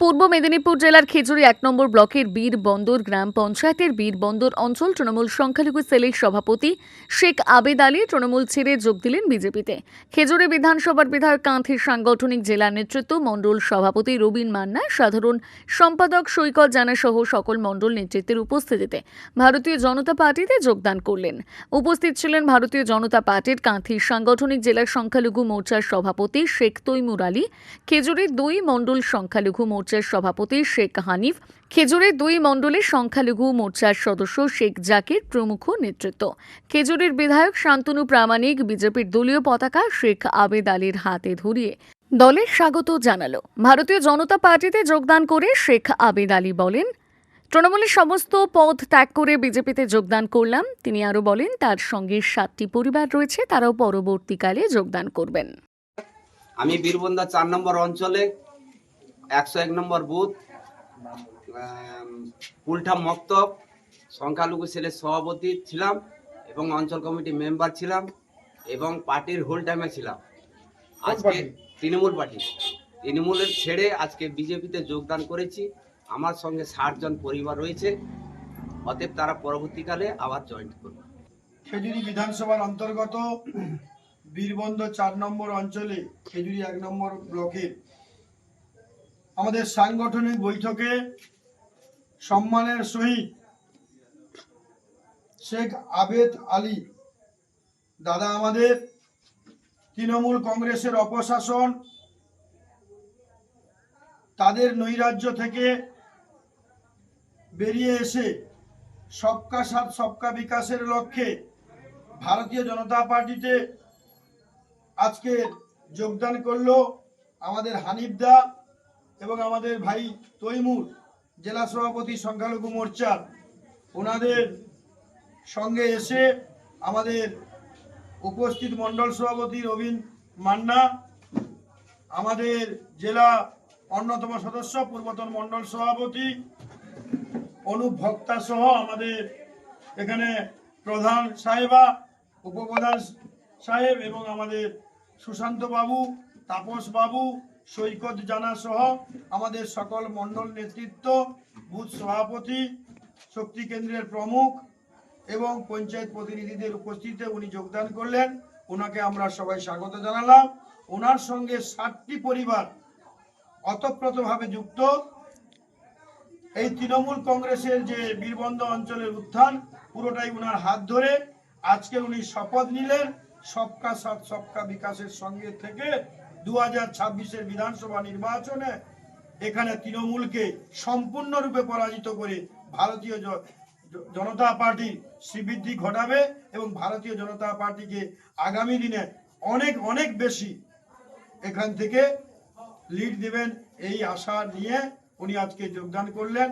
পূর্ব মেদিনীপুর জেলার খেজুরি এক নম্বর ব্লকের বীর বন্দর গ্রাম পঞ্চায়েতের বীর বন্দর অঞ্চল তৃণমূল সংখ্যালঘু সেলের সভাপতি শেখ আবেদ আলী তৃণমূল ছেড়ে যোগ দিলেন বিজেপিতে। খেজুরি বিধানসভার বিধায়ক কান্থির সাংগঠনিক জেলা নেতৃত্ব মণ্ডল সভাপতি রবীন মান্না, সাধারণ সম্পাদক সৈকত জানা সহ সকল মণ্ডল নেতৃত্বের উপস্থিতিতে ভারতীয় জনতা পার্টিতে যোগদান করলেন। উপস্থিত ছিলেন ভারতীয় জনতা পার্টির কাঁথির সাংগঠনিক জেলার সংখ্যালঘু মোর্চার সভাপতি শেখ তৈমুর আলী। খেজুরের দুই মণ্ডল সংখ্যালঘু মোর্চার সভাপতি শেখ হানিফ, খেজুরের দুই মণ্ডলের সংখ্যালঘু মোর্চার সদস্য শেখ জাকির প্রমুখ নেতৃত্ব। খেজুরের বিধায়ক শান্তনু প্রামাণিক, বিজেপির দলীয় পতাকা শেখ আবেদ আলীর হাতে ধরিয়ে দলের স্বাগত জানালো। ভারতীয় জনতা পার্টিতে যোগদান করে শেখ আবেদ আলী বলেন তৃণমূলের সমস্ত পদ ত্যাগ করে বিজেপিতে যোগদান করলাম। তিনি আরও বলেন, তার সঙ্গে সাতটি পরিবার রয়েছে, তারাও পরবর্তীকালে যোগদান করবেন। আমি বীরবন্দা চার নম্বর অঞ্চলে একশো এক নম্বর বুথ কুলঠা মক্তব সংখ্যালঘু সেলের সভাপতি ছিলাম এবং অঞ্চল কমিটি মেম্বার ছিলাম এবং পার্টির হোল টাইমে ছিলাম। আজকে তৃণমূল পার্টি। তৃণমূলের ছেড়ে আজকে বিজেপিতে যোগদান করেছি। আমার সঙ্গে ষাট জন পরিবার রয়েছে। অতএব তারা পরবর্তীকালে আবার জয়েন করবে। খেজুরি বিধানসভার অন্তর্গত বীরবন্ধ চার নম্বর অঞ্চলে খেজুরি এক নম্বর ব্লকে আমাদের সাংগঠনিক বৈঠকে সম্মানের সহিত শেখ আবেদ আলী দাদা আমাদের, তৃণমূল কংগ্রেসের অপশাসন, তাদের নৈরাজ্য থেকে বেরিয়ে এসে সবকা সাথ, সবকা বিকাশের লক্ষ্যে ভারতীয় জনতা পার্টিতে আজকে যোগদান করল আমাদের হানিফ দা এবং আমাদের ভাই তৈমুর জেলা সভাপতি সংখ্যালঘু মোর্চার ওনাদের সঙ্গে এসে আমাদের উপস্থিত মণ্ডল সভাপতি রবীন মান্না, আমাদের জেলা অন্যতম সদস্য পূর্বতন মণ্ডল সভাপতি অনুপ ভক্তা সহ আমাদের এখানে প্রধান সাহেবা, উপপ্রধান সাহেব এবং আমাদের সুশান্ত বাবু, তাপস বাবু সৈকত জানা সহ আমাদের সকল মণ্ডল নেতৃত্ব, বুথ সভাপতি, শক্তি কেন্দ্রের প্রমুখ এবং পঞ্চায়েত প্রতিনিধিদের উপস্থিতিতে উনি যোগদান করলেন। ওনাকে আমরা সবাই স্বাগত জানালাম। ওনার সঙ্গে ষাটটি পরিবার অতপ্রতভাবে যুক্ত। এই তৃণমূল কংগ্রেসের যে বীরবন্ধ অঞ্চলের উত্থান, পুরোটাই উনার হাত ধরে। আজকে উনি শপথ নিলেন। সবকা সাথ, সবকা বিকাশের সঙ্গে থেকে দু হাজার ছাব্বিশের বিধানসভা নির্বাচনে এখানে তৃণমূলকে সম্পূর্ণরূপে পরাজিত করে ভারতীয় জনতা পার্টির শ্রীবৃদ্ধি ঘটাবে এবং ভারতীয় জনতা পার্টিকে আগামী দিনে অনেক অনেক বেশি এখান থেকে লিড দেবেন এই আশা নিয়ে উনি আজকে যোগদান করলেন।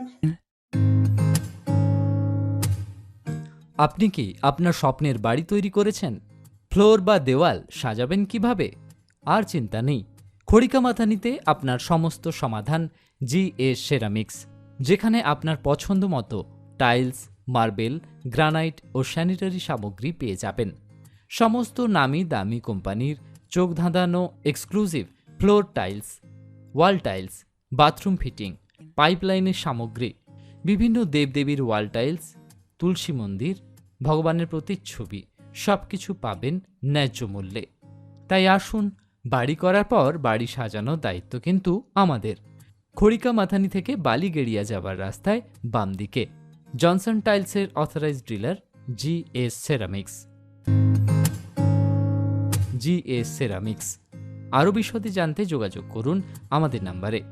আপনি কি আপনার স্বপ্নের বাড়ি তৈরি করেছেন? ফ্লোর বা দেওয়াল সাজাবেন কীভাবে? আর চিন্তা নেই। খড়িকা মাথানিতে আপনার সমস্ত সমাধান জি এ সেরামিক্স, যেখানে আপনার পছন্দ মতো টাইলস, মার্বেল, গ্রানাইট ও স্যানিটারি সামগ্রী পেয়ে যাবেন। সমস্ত নামি দামি কোম্পানির চোখ ধাঁধানো exclusive floor tiles, wall tiles, bathroom fitting, পাইপলাইনের সামগ্রী, বিভিন্ন দেবদেবীর ওয়াল টাইলস, তুলসী মন্দির, ভগবানের প্রতিচ্ছবি সব কিছু পাবেন ন্যায্য মূল্যে। তাই আসুন বাড়ি করার পর বাড়ি সাজানোর দায়িত্ব কিন্তু আমাদের। খড়িকা মাথানি থেকে বালি গেড়িয়া যাবার রাস্তায় বাম দিকে জনসন টাইলসের authorised dealer G S Ceramics. G S Ceramics. আরও বিশদে জানতে যোগাযোগ করুন আমাদের নাম্বারে।